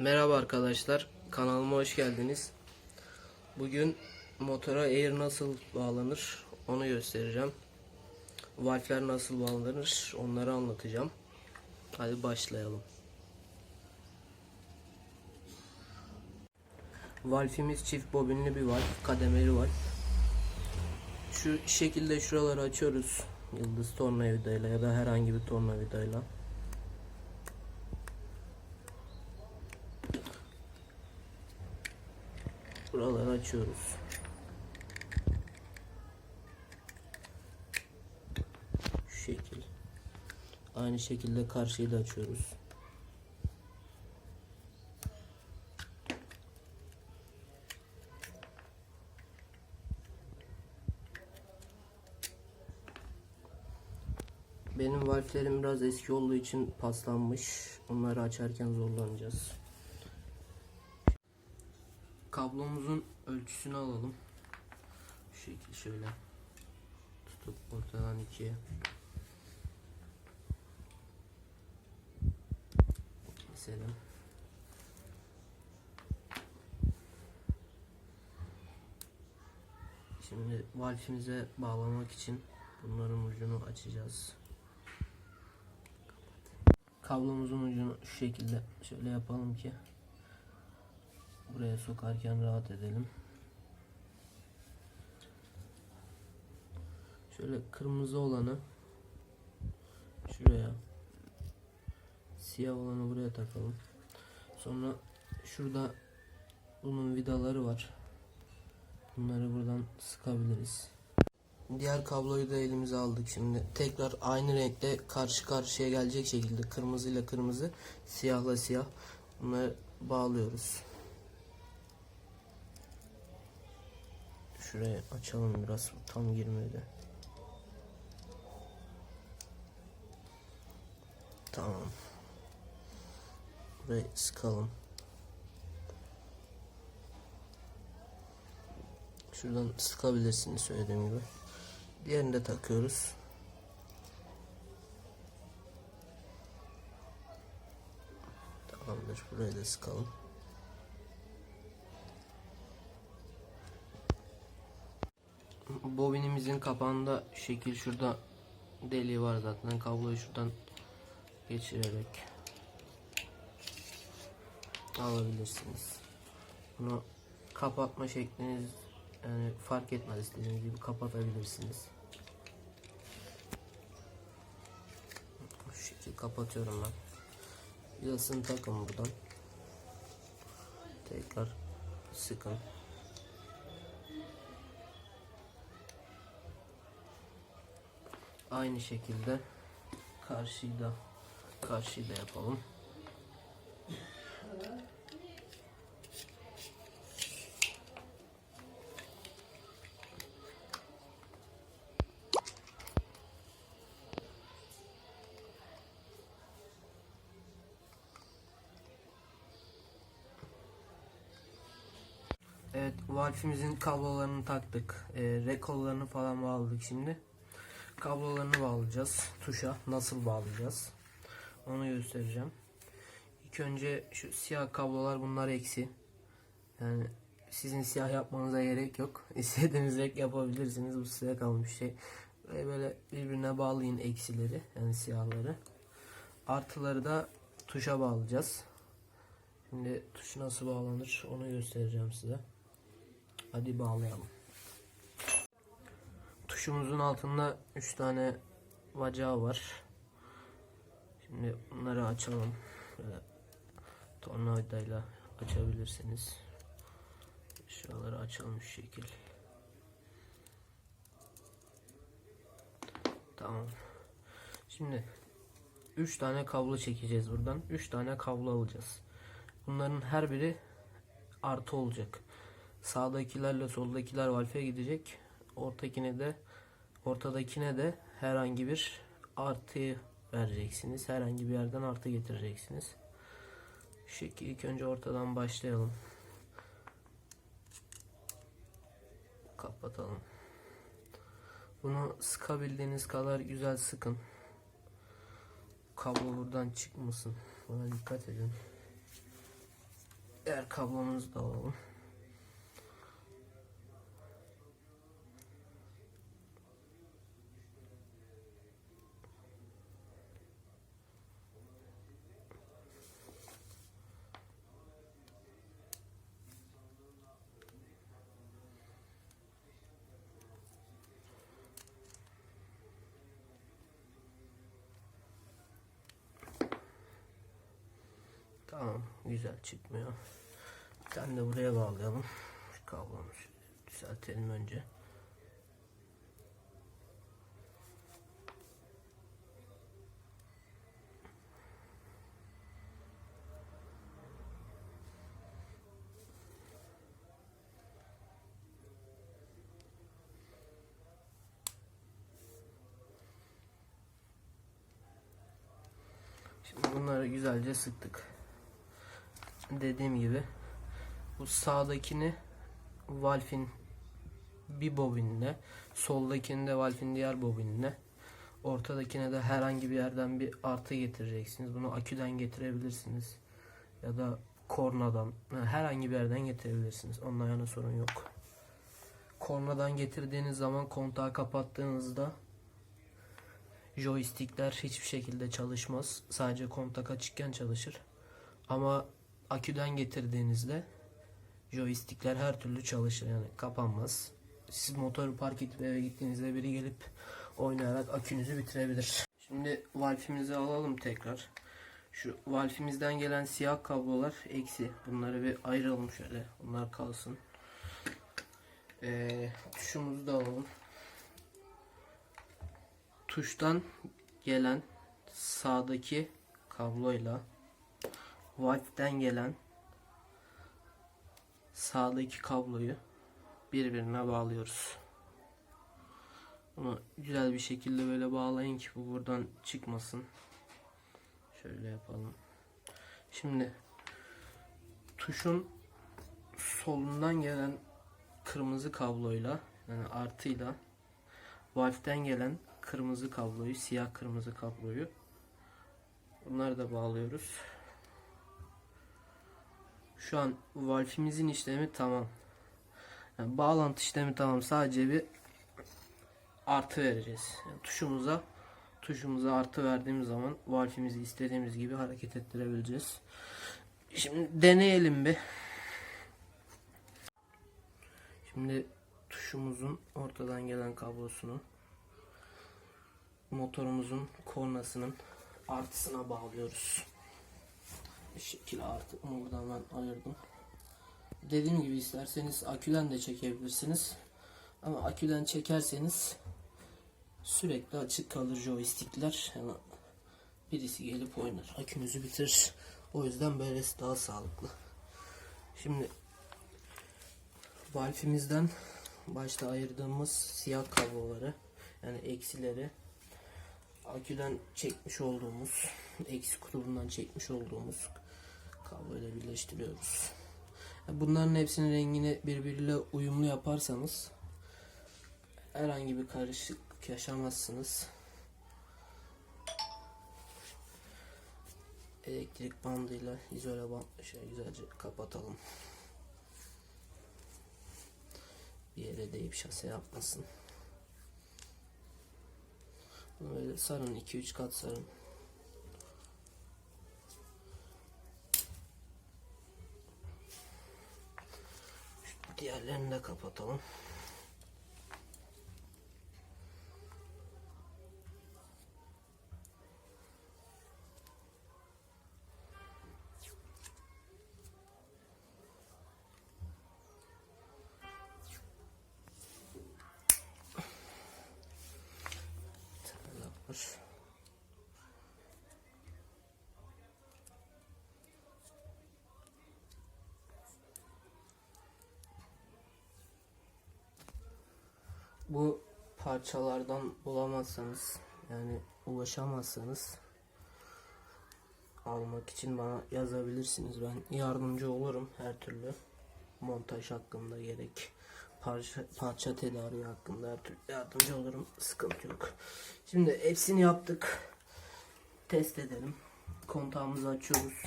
Merhaba arkadaşlar, kanalıma hoş geldiniz. Bugün motora air nasıl bağlanır onu göstereceğim. Valfler nasıl bağlanır onları anlatacağım. Hadi başlayalım. Valfimiz çift bobinli bir valf, kademeli valf. Şu şekilde şuraları açıyoruz. Yıldız tornavidayla ya da herhangi bir tornavidayla. Buraları açıyoruz. Şu şekil. Aynı şekilde karşıyı da açıyoruz. Benim valflerim biraz eski olduğu için paslanmış. Onları açarken zorlanacağız. Kablomuzun ölçüsünü alalım. Şu şekil şöyle tutup ortadan ikiye keselim. Şimdi valfimize bağlamak için bunların ucunu açacağız. Kablomuzun ucunu şu şekilde şöyle yapalım ki buraya sokarken rahat edelim. Şöyle kırmızı olanı şuraya siyah olanı buraya takalım. Sonra şurada bunun vidaları var. Bunları buradan sıkabiliriz. Diğer kabloyu da elimize aldık şimdi. Tekrar aynı renkte karşı karşıya gelecek şekilde kırmızı ile kırmızı, siyahla siyah bunları bağlıyoruz. Şuraya açalım biraz tam girmedi. Tamam. Burayı sıkalım. Şuradan sıkabilirsiniz söylediğim gibi. Diğerini de takıyoruz. Tamamdır. Burayı da sıkalım. Bobinimizin kapağında şekil şurada deliği var zaten. Kabloyu şuradan geçirerek alabilirsiniz. Bunu kapatma şekliniz yani fark etmez istediğiniz gibi kapatabilirsiniz. Şu şekilde kapatıyorum ben. Vidasını takın buradan. Tekrar sıkın. Aynı şekilde karşıyı da karşıyı da yapalım. Evet, valfimizin kablolarını taktık. E, rekollarını falan bağladık şimdi. Kablolarını bağlayacağız. Tuşa nasıl bağlayacağız? Onu göstereceğim. İlk önce şu siyah kablolar bunlar eksi. Yani sizin siyah yapmanıza gerek yok. İstediğiniz renk yapabilirsiniz. Bu size kalmış şey. Böyle, böyle birbirine bağlayın eksileri. Yani siyahları. Artıları da tuşa bağlayacağız. Şimdi tuş nasıl bağlanır onu göstereceğim size. Hadi bağlayalım. Tuşumuzun altında 3 tane bacağı var. Şimdi bunları açalım. Böyle tornavidayla açabilirsiniz. Şuraları açalım şu şekil. Tamam. Şimdi 3 tane kablo çekeceğiz buradan. 3 tane kablo alacağız. Bunların her biri artı olacak. Sağdakilerle soldakiler valfe gidecek. Ortakine de ortadakine de herhangi bir artı vereceksiniz. Herhangi bir yerden artı getireceksiniz. Şu şekilde ilk önce ortadan başlayalım. Kapatalım. Bunu sıkabildiğiniz kadar güzel sıkın. Kablo buradan çıkmasın. Buna dikkat edin. Diğer kablomuzu da alalım. Tamam güzel çıkmıyor. Bir tane de buraya bağlayalım. Şu kablomuzu şöyle düzeltelim önce. Şimdi bunları güzelce sıktık. Dediğim gibi bu sağdakini valfin bir bobinle, soldakini de valfin diğer bobinle, ortadakine de herhangi bir yerden bir artı getireceksiniz. Bunu aküden getirebilirsiniz ya da kornadan yani herhangi bir yerden getirebilirsiniz. Onunla yana sorun yok. Kornadan getirdiğiniz zaman kontağı kapattığınızda joystickler hiçbir şekilde çalışmaz. Sadece kontak açıkken çalışır. Ama aküden getirdiğinizde joystickler her türlü çalışır yani kapanmaz. Siz motoru park edip eve gittiğinizde biri gelip oynayarak akünüzü bitirebilir. Şimdi valfimizi alalım tekrar. Şu valfimizden gelen siyah kablolar eksi. Bunları bir ayıralım şöyle. Bunlar kalsın. Ee, tuşumuzu da alalım. Tuştan gelen sağdaki kabloyla Valve'den gelen sağdaki kabloyu birbirine bağlıyoruz. Bunu güzel bir şekilde böyle bağlayın ki bu buradan çıkmasın. Şöyle yapalım. Şimdi tuşun solundan gelen kırmızı kabloyla yani artıyla Valve'den gelen kırmızı kabloyu, siyah kırmızı kabloyu bunları da bağlıyoruz. Şu an valfimizin işlemi tamam. Yani bağlantı işlemi tamam. Sadece bir artı vereceğiz. Yani tuşumuza tuşumuza artı verdiğimiz zaman valfimizi istediğimiz gibi hareket ettirebileceğiz. Şimdi deneyelim bir. Şimdi tuşumuzun ortadan gelen kablosunu motorumuzun kornasının artısına bağlıyoruz. Bir şekilde artık onu buradan ben ayırdım. Dediğim gibi isterseniz aküden de çekebilirsiniz. Ama aküden çekerseniz sürekli açık kalır joystickler. Yani birisi gelip oynar. Akünüzü bitirir. O yüzden böylesi daha sağlıklı. Şimdi valfimizden başta ayırdığımız siyah kabloları yani eksileri aküden çekmiş olduğumuz eksi kutubundan çekmiş olduğumuz kabloyla birleştiriyoruz. Bunların hepsinin rengini birbiriyle uyumlu yaparsanız herhangi bir karışıklık yaşamazsınız. Elektrik bandıyla izole bantla şöyle güzelce kapatalım. Bir yere deyip şase yapmasın. Böyle sarın 2-3 kat sarın. Diğerlerini de kapatalım. Var. Bu parçalardan bulamazsanız yani ulaşamazsanız almak için bana yazabilirsiniz. Ben yardımcı olurum her türlü. Montaj hakkında gerek parça, parça tedariği hakkında her türlü yardımcı olurum. Sıkıntı yok. Şimdi hepsini yaptık. Test edelim. Kontağımızı açıyoruz.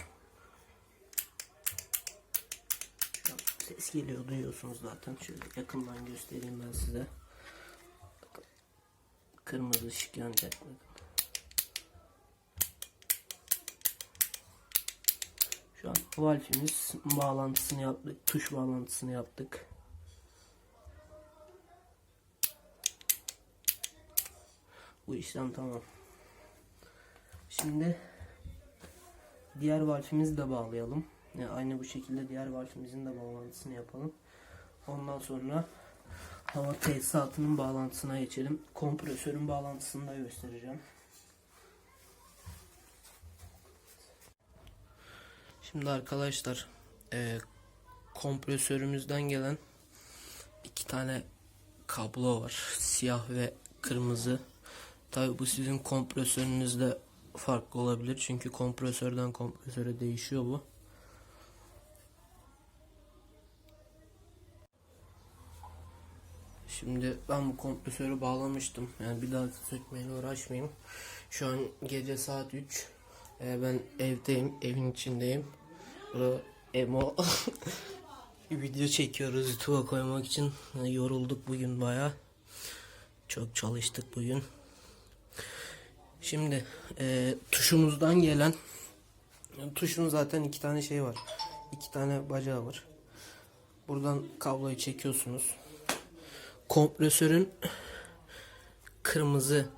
Ses geliyor duyuyorsunuz zaten. Şöyle yakından göstereyim ben size. Kırmızı ışık yanacak. Bakın. Şu an valfimiz bağlantısını yaptık. Tuş bağlantısını yaptık. Bu işlem tamam. Şimdi diğer valfimizi de bağlayalım. Yani aynı bu şekilde diğer valfimizin de bağlantısını yapalım. Ondan sonra hava tesisatının bağlantısına geçelim. Kompresörün bağlantısını da göstereceğim. Şimdi arkadaşlar e, kompresörümüzden gelen iki tane kablo var. Siyah ve kırmızı. Tabi bu sizin kompresörünüzde farklı olabilir. Çünkü kompresörden kompresöre değişiyor bu. Şimdi ben bu kompresörü bağlamıştım. Yani bir daha sökmeyle uğraşmayayım. Şu an gece saat 3. Ee, ben evdeyim. Evin içindeyim. Burada Emo bir video çekiyoruz YouTube'a koymak için. Yani yorulduk bugün baya. Çok çalıştık bugün. Şimdi e, tuşumuzdan gelen yani tuşun zaten iki tane şey var. İki tane bacağı var. Buradan kabloyu çekiyorsunuz. Kompresörün kırmızı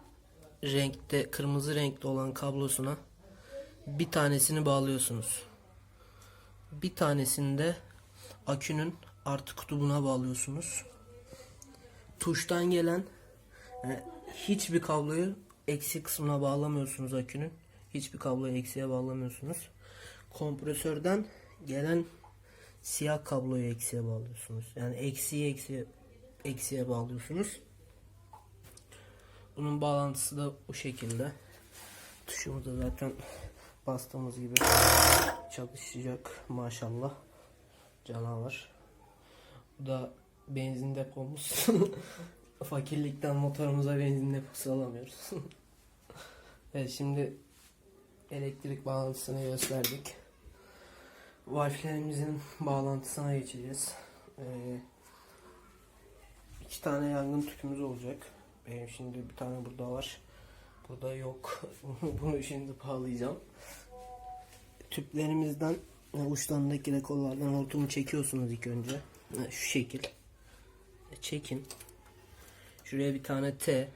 renkte kırmızı renkte olan kablosuna bir tanesini bağlıyorsunuz. Bir tanesini de akünün artı kutubuna bağlıyorsunuz. Tuştan gelen yani hiçbir kabloyu eksi kısmına bağlamıyorsunuz akünün. Hiçbir kabloyu eksiye bağlamıyorsunuz. Kompresörden gelen siyah kabloyu eksiye bağlıyorsunuz. Yani eksiye eksiye eksiye bağlıyorsunuz. Bunun bağlantısı da bu şekilde. Tuşumuz da zaten bastığımız gibi çalışacak maşallah. Canavar. Bu da benzin depomuz. Fakirlikten motorumuza benzin deposu alamıyoruz. evet şimdi elektrik bağlantısını gösterdik. Valflerimizin bağlantısına geçeceğiz. Ee, iki tane yangın tüpümüz olacak. Benim şimdi bir tane burada var. Burada yok. Bunu şimdi bağlayacağım. Tüplerimizden uçlarındaki rekollardan hortumu çekiyorsunuz ilk önce. Şu şekil. E, Çekin. Şuraya bir tane T.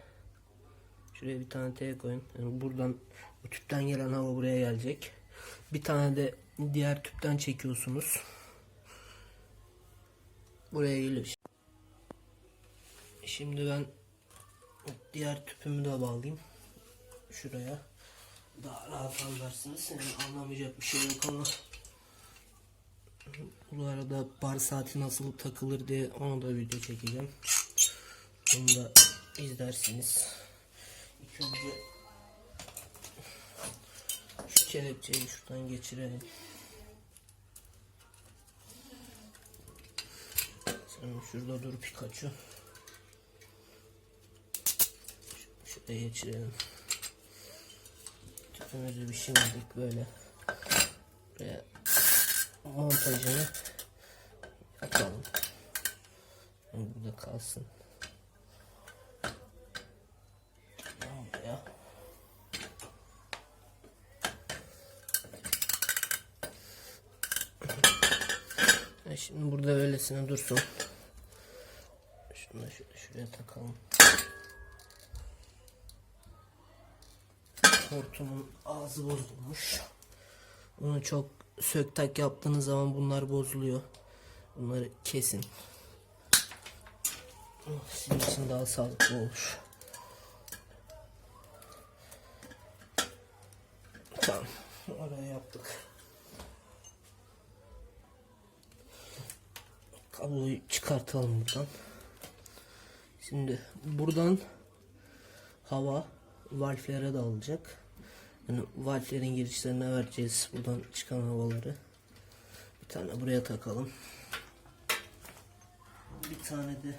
Şuraya bir tane T koyun. Yani buradan bu tüpten gelen hava buraya gelecek. Bir tane de diğer tüpten çekiyorsunuz. Buraya geliyor. Şimdi ben diğer tüpümü de bağlayayım. Şuraya. Daha rahat anlarsınız. Yani anlamayacak bir şey yok ama bu arada bar saati nasıl takılır diye onu da video çekeceğim. Bunu da izlersiniz. İlk önce şu kelepçeyi şuradan geçirelim. Sen şurada dur Pikachu. Şuraya geçirelim. Tüpümüzü bir şimdilik böyle buraya montajını yapalım. Burada kalsın. Ya Şimdi burada öylesine dursun. Hortumun ağzı bozulmuş. Bunu çok sök tak yaptığınız zaman bunlar bozuluyor. Bunları kesin. Sizin için daha sağlıklı olur. Tamam. Oraya yaptık. Kabloyu çıkartalım buradan. Şimdi buradan hava valflere de alacak. Yani valflerin girişlerine vereceğiz buradan çıkan havaları. Bir tane buraya takalım. Bir tane de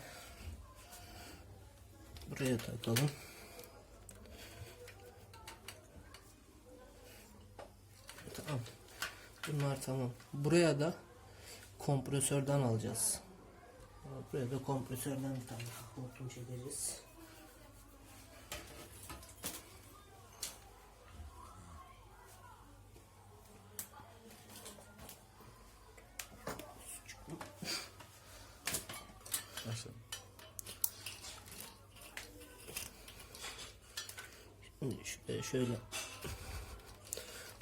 buraya takalım. Tamam. Bunlar tamam. Buraya da kompresörden alacağız. Buraya da kompresörden bir tane hortum çekeceğiz. Başla. Şimdi şöyle.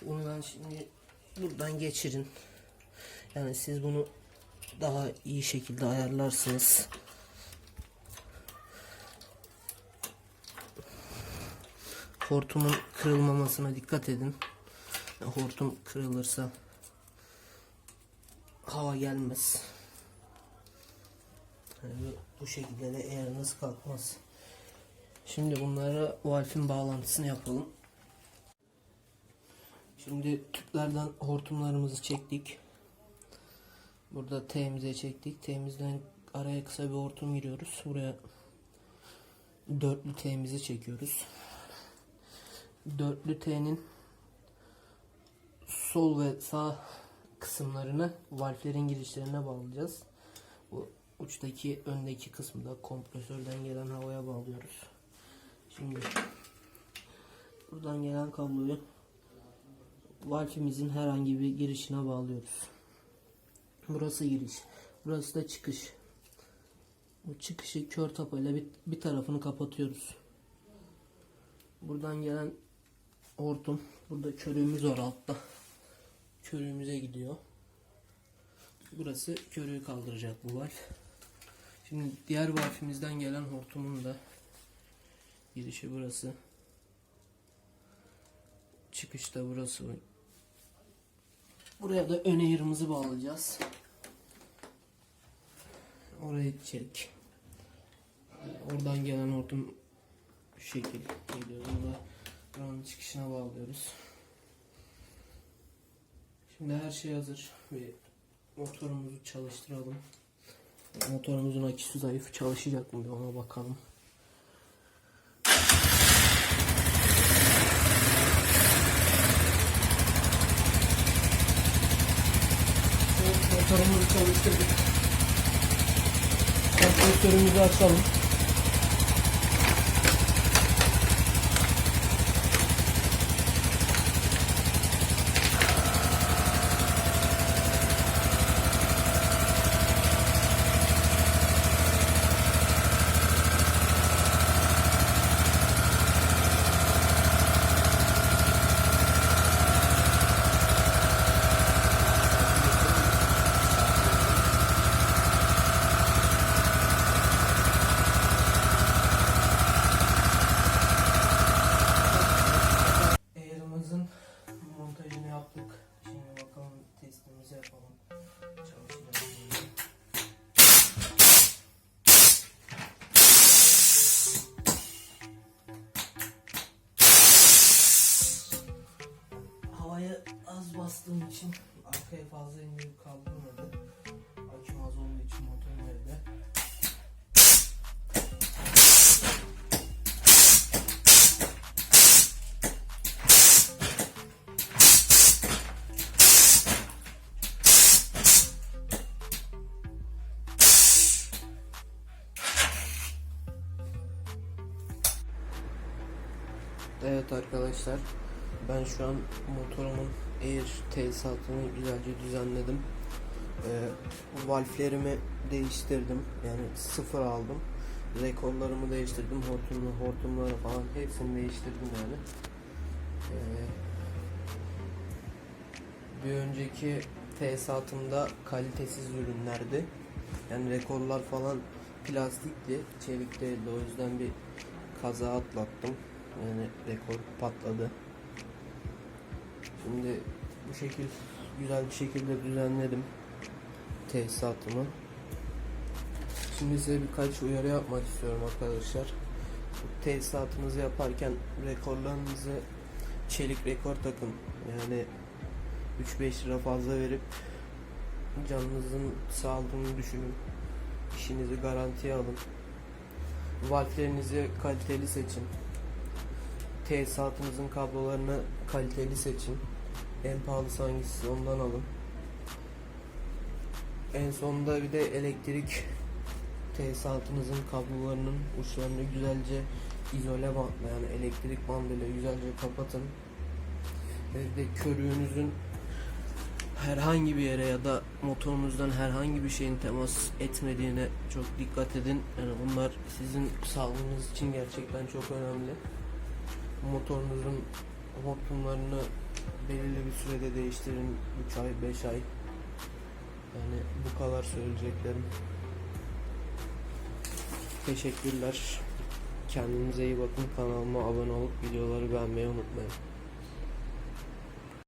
Bundan şimdi buradan geçirin. Yani siz bunu daha iyi şekilde ayarlarsınız. Hortumun kırılmamasına dikkat edin. Hortum kırılırsa hava gelmez. Yani bu- şekilde de ayarınız kalkmaz. Şimdi bunlara valfin bağlantısını yapalım. Şimdi tüplerden hortumlarımızı çektik. Burada T'mize çektik. T'mizden araya kısa bir hortum giriyoruz. Buraya dörtlü T'mizi çekiyoruz. Dörtlü T'nin sol ve sağ kısımlarını valflerin girişlerine bağlayacağız. Bu uçtaki öndeki kısmı da kompresörden gelen havaya bağlıyoruz. Şimdi buradan gelen kabloyu valfimizin herhangi bir girişine bağlıyoruz. Burası giriş. Burası da çıkış. Bu çıkışı kör tapayla bir, bir tarafını kapatıyoruz. Buradan gelen hortum. Burada körüğümüz var altta. Körüğümüze gidiyor. Burası körüğü kaldıracak bu valf. Şimdi diğer valfimizden gelen hortumun da girişi burası. Çıkışta burası. Buraya da ön eğrimizi bağlayacağız. Orayı çek. Oradan gelen hortum şu şekil geliyor. Bunu da buranın çıkışına bağlıyoruz. Şimdi her şey hazır. Bir motorumuzu çalıştıralım. Motorumuzun aküsü zayıf çalışacak mı ona bakalım. Evet, motorumuzu çalıştırdık. Kompresörümüzü açalım. Evet arkadaşlar ben şu an motorumun air tesisatını güzelce düzenledim. Ee, valflerimi değiştirdim yani sıfır aldım. Rekorlarımı değiştirdim hortumlu hortumları falan hepsini değiştirdim yani. Ee, bir önceki tesisatımda kalitesiz ürünlerdi. Yani rekorlar falan plastikti, çelik değildi. O yüzden bir kaza atlattım. Yani rekor patladı. Şimdi bu şekil güzel bir şekilde düzenledim tesisatımı. Şimdi size birkaç uyarı yapmak istiyorum arkadaşlar. Bu tesisatınızı yaparken rekorlarınızı çelik rekor takın. Yani 3-5 lira fazla verip canınızın sağlığını düşünün. İşinizi garantiye alın. Valflerinizi kaliteli seçin. Tesisatınızın kablolarını kaliteli seçin. En pahalısı hangisi ondan alın. En sonunda bir de elektrik tesisatınızın kablolarının uçlarını güzelce izole bantla yani elektrik bandıyla güzelce kapatın. Ve de körüğünüzün herhangi bir yere ya da motorunuzdan herhangi bir şeyin temas etmediğine çok dikkat edin. Yani bunlar sizin sağlığınız için gerçekten çok önemli. Motorunuzun hortumlarını belirli bir sürede değiştirin. 3 ay, 5 ay. Yani bu kadar söyleyeceklerim. Teşekkürler. Kendinize iyi bakın. Kanalıma abone olup videoları beğenmeyi unutmayın.